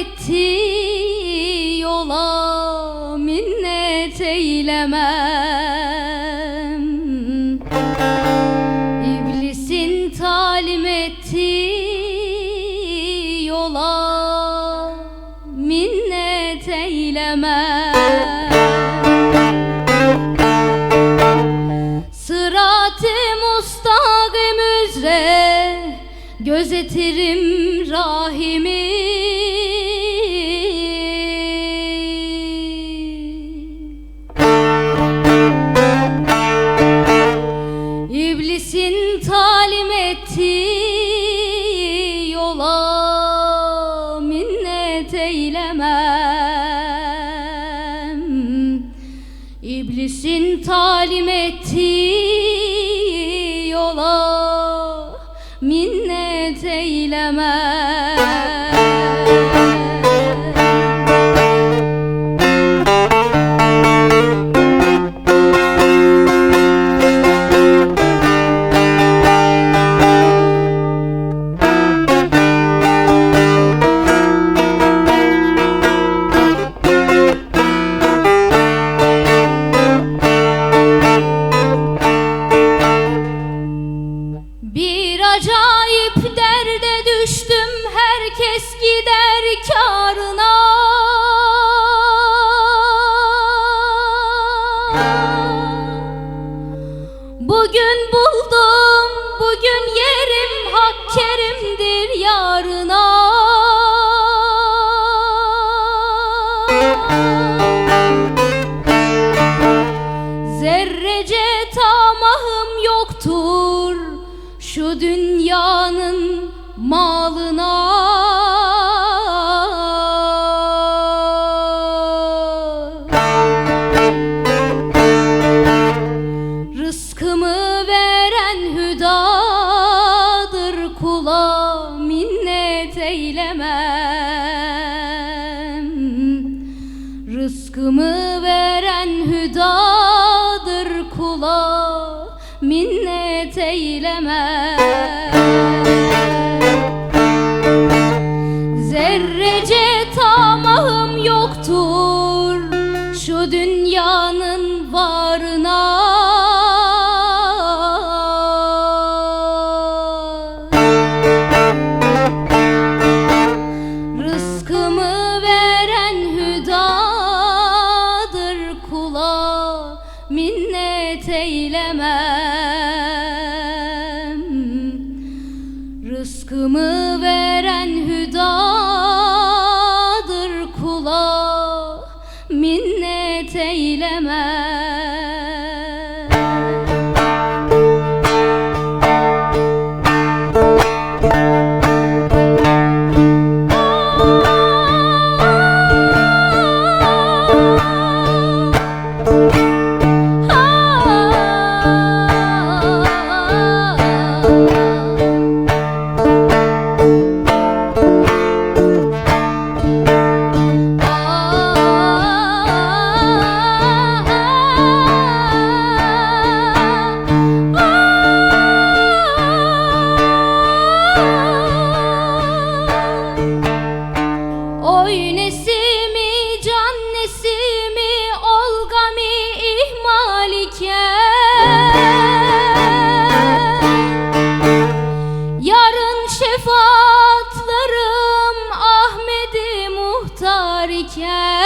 ettiği yola minnet eylemem. İblisin talim ettiği yola minnet eylemem. Sırat-ı mustakim üzere gözetirim rahimi yola minnet eylemem şu dünyanın malına. Rızkımı veren hüdadır kula minnet eylemem. Rızkımı veren hüdadır minnet eylemem Rızkımı veren hüdadır Oy nesimi can nesimi olgami ihmal iken. Yarın şefaatlarım Ahmedi muhtar iken.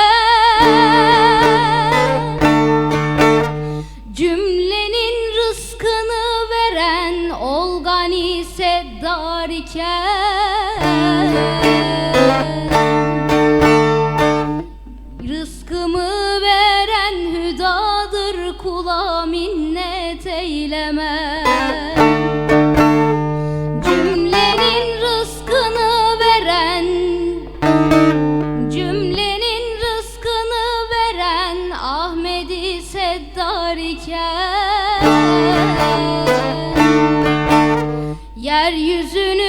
Cümlenin rızkını veren olgani seddar iken kula minnet eyleme. Cümlenin rızkını veren Cümlenin rızkını veren Ahmedi Seddar iken Yeryüzünü